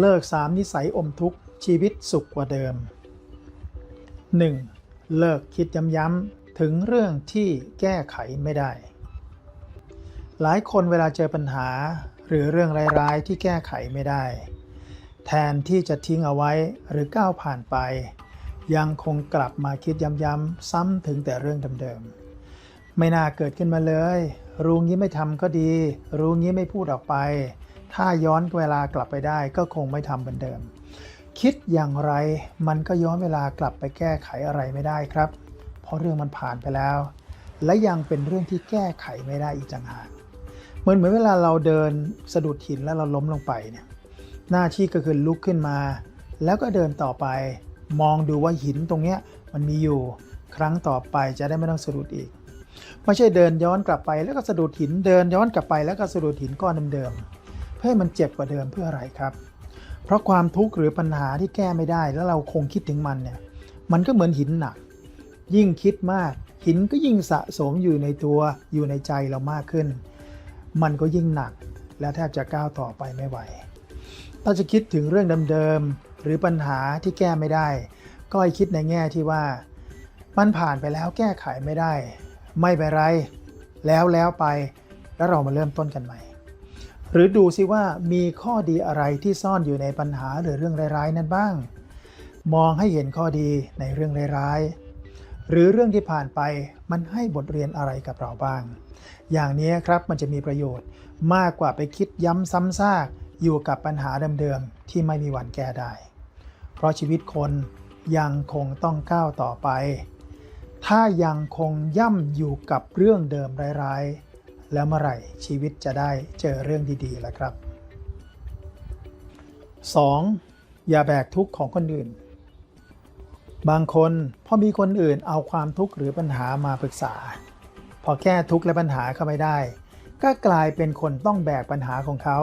เลิกสามนิสัยอมทุกข์ชีวิตสุขกว่าเดิม 1. เลิกคิดย้ำๆถึงเรื่องที่แก้ไขไม่ได้ หลายคนเวลาเจอปัญหาหรือเรื่องร้ายๆที่แก้ไขไม่ได้ แทนที่จะทิ้งเอาไว้หรือก้าวผ่านไป ยังคงกลับมาคิดย้ำๆซ้ำถึงแต่เรื่องเดิมๆไม่น่าเกิดขึ้นมาเลย รู้งี้ไม่ทำก็ดี รู้งี้ไม่พูดออกไป ถ้าย้อนเวลากลับไปได้ก็คงไม่ทำเหมือนเดิม คิดอย่างไรมันก็ย้อนเวลากลับไปแก้ไขอะไรไม่ได้ครับ เพราะเรื่องมันผ่านไปแล้ว และยังเป็นเรื่องที่แก้ไขไม่ได้อีกต่างหากเหมือนเหมือนเวลาเราเดินสะดุดหินแล้วเราล้มลงไปเนี่ยหน้าที่ก็คือลุกขึ้นมา แล้วก็เดินต่อไป มองดูว่าหินตรงเนี้ยมันมีอยู่ครั้งต่อไปจะได้ไม่ต้องสะดุดอีก ไม่ใช่เดินย้อนกลับไปแล้วก็สะดุดหินเดินย้อนกลับไปแล้วก็สะดุดหินก้อนเดิมๆ เพื่อให้มันเจ็บกว่าเดิมเพื่ออะไรครับ เพราะความทุกข์หรือปัญหาที่แก้ไม่ได้ แล้วเราคงคิดถึงมันเนี่ยมันก็เหมือนหินหนัก ยิ่งคิดมาก หินก็ยิ่งสะสมอยู่ในตัวอยู่ในใจเรามากขึ้น มันก็ยิ่งหนัก และแทบจะก้าวต่อไปไม่ไหวถ้าจะคิดถึงเรื่องเดิมๆหรือปัญหาที่แก้ไม่ได้ ก็ให้คิดในแง่ที่ว่า มันผ่านไปแล้วแก้ไขไม่ได้ ไม่เป็นไร แล้วแล้วไปแล้วเรามาเริ่มต้นกันใหม่ หรือดูซิว่ามีข้อดีอะไรที่ซ่อนอยู่ในปัญหาหรือเรื่องร้ายๆนั้นบ้าง มองให้เห็นข้อดีในเรื่องร้ายๆหรือเรื่องที่ผ่านไปมันให้บทเรียนอะไรกับเราบ้าง อย่างนี้ครับมันจะมีประโยชน์มากกว่าไปคิดย้ำซ้ำซากอยู่กับปัญหาเดิมๆที่ไม่มีวันแก้ได้ เพราะชีวิตคนยังคงต้องก้าวต่อไป ถ้ายังคงย่ำอยู่กับเรื่องเดิมร้ายๆ แล้วเมื่อไหร่ชีวิตจะได้เจอเรื่องดีๆล่ะครับ 2. อย่าแบกทุกข์ของคนอื่น บางคนพอมีคนอื่นเอาความทุกข์หรือปัญหามาปรึกษา พอแก้ทุกข์และปัญหาเข้าไม่ได้ ก็กลายเป็นคนต้องแบกปัญหาของเขา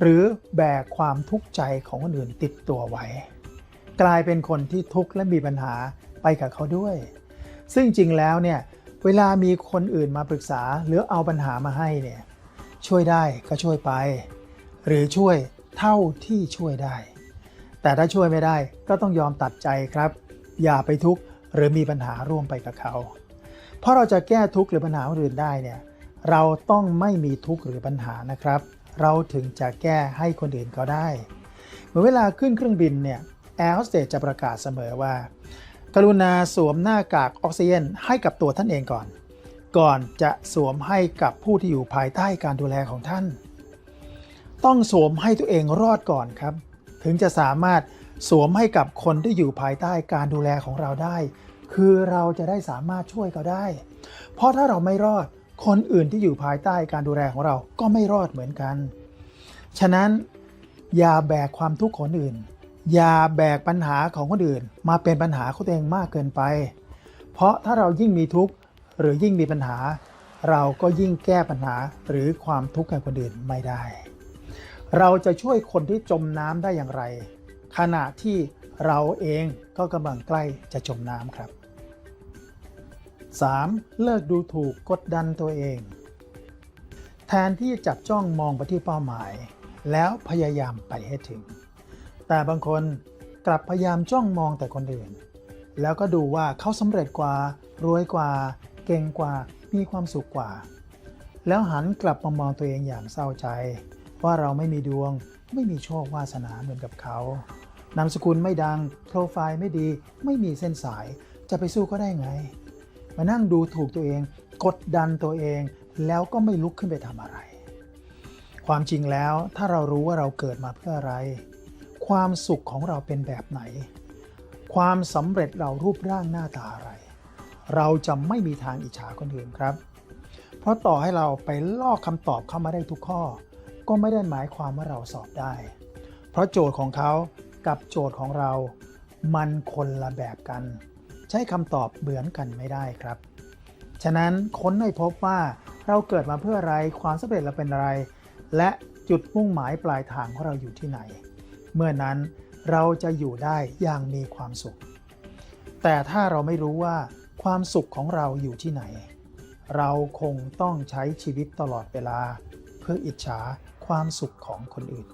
หรือแบกความทุกข์ใจของคนอื่นติดตัวไว้ กลายเป็นคนที่ทุกข์และมีปัญหาไปกับเขาด้วย ซึ่งจริงแล้วเนี่ย เวลามีคนอื่นมาปรึกษาหรือเอาปัญหามาให้เนี่ยช่วยได้ก็ช่วยไป หรือช่วยเท่าที่ช่วยได้ แต่ถ้าช่วยไม่ได้ก็ต้องยอมตัดใจครับ อย่าไปทุกข์หรือมีปัญหาร่วมไปกับเขา เพราะเราจะแก้ทุกข์หรือปัญหาคนอื่นได้เนี่ยเราต้องไม่มีทุกข์หรือปัญหานะครับ เราถึงจะแก้ให้คนอื่นเขาได้เมื่อเวลาขึ้นเครื่องบินเนี่ยแอร์โฮสเตสจะประกาศเสมอว่า กรุณาสวมหน้ากากออกซิเจนให้กับตัวท่านเองก่อน ก่อนจะสวมให้กับผู้ที่อยู่ภายใต้การดูแลของท่าน ต้องสวมให้ตัวเองรอดก่อนครับ ถึงจะสามารถสวมให้กับคนที่อยู่ภายใต้การดูแลของเราได้ คือเราจะได้สามารถช่วยเขาได้ เพราะถ้าเราไม่รอดคนอื่นที่อยู่ภายใต้การดูแลของเราก็ไม่รอดเหมือนกัน ฉะนั้นอย่าแบกความทุกข์ของคนอื่น อย่าแบกปัญหาของคนอื่น มาเป็นปัญหาของตัวเองมากเกินไป เพราะถ้าเรายิ่งมีทุกข์หรือยิ่งมีปัญหา เราก็ยิ่งแก้ปัญหาหรือความทุกข์กับคนอื่นไม่ได้ เราจะช่วยคนที่จมน้ำได้อย่างไร ขณะที่เราเองก็กำลังใกล้จะจมน้ำครับ 3. เลิกดูถูกกดดันตัวเอง แทนที่จะจับจ้องมองไปที่เป้าหมาย แล้วพยายามไปให้ถึง แต่บางคนกลับพยายามจ้องมองแต่คนอื่น แล้วก็ดูว่าเขาสำเร็จกว่ารวยกว่า เก่งกว่า มีความสุขกว่า แล้วหันกลับมามองตัวเองอย่างเศร้าใจ ว่าเราไม่มีดวง ไม่มีโชควาสนาเหมือนกับเขา นามสกุลไม่ดัง โปรไฟล์ไม่ดี ไม่มีเส้นสาย จะไปสู้ก็ได้ไง มานั่งดูถูกตัวเอง กดดันตัวเอง แล้วก็ไม่ลุกขึ้นไปทำอะไร ความจริงแล้วถ้าเรารู้ว่าเราเกิดมาเพื่ออะไร ความสุขของเราเป็นแบบไหน ความสำเร็จเรารูปร่างหน้าตาอะไร เราจะไม่มีทางอิจฉาคนอื่นครับ เพราะต่อให้เราไปลอกคำตอบเข้ามาได้ทุกข้อ ก็ไม่ได้หมายความว่าเราสอบได้ เพราะโจทย์ของเขากับโจทย์ของเรา มันคนละแบบกัน ใช้คำตอบเหมือนกันไม่ได้ครับ ฉะนั้นค้นให้พบว่าเราเกิดมาเพื่ออะไร ความสำเร็จเราเป็นอะไร และจุดมุ่งหมายปลายทางของเราอยู่ที่ไหน เมื่อนั้นเราจะอยู่ได้อย่างมีความสุข แต่ถ้าเราไม่รู้ว่าความสุขของเราอยู่ที่ไหน เราคงต้องใช้ชีวิตตลอดเวลา เพื่ออิจฉาความสุขของคนอื่น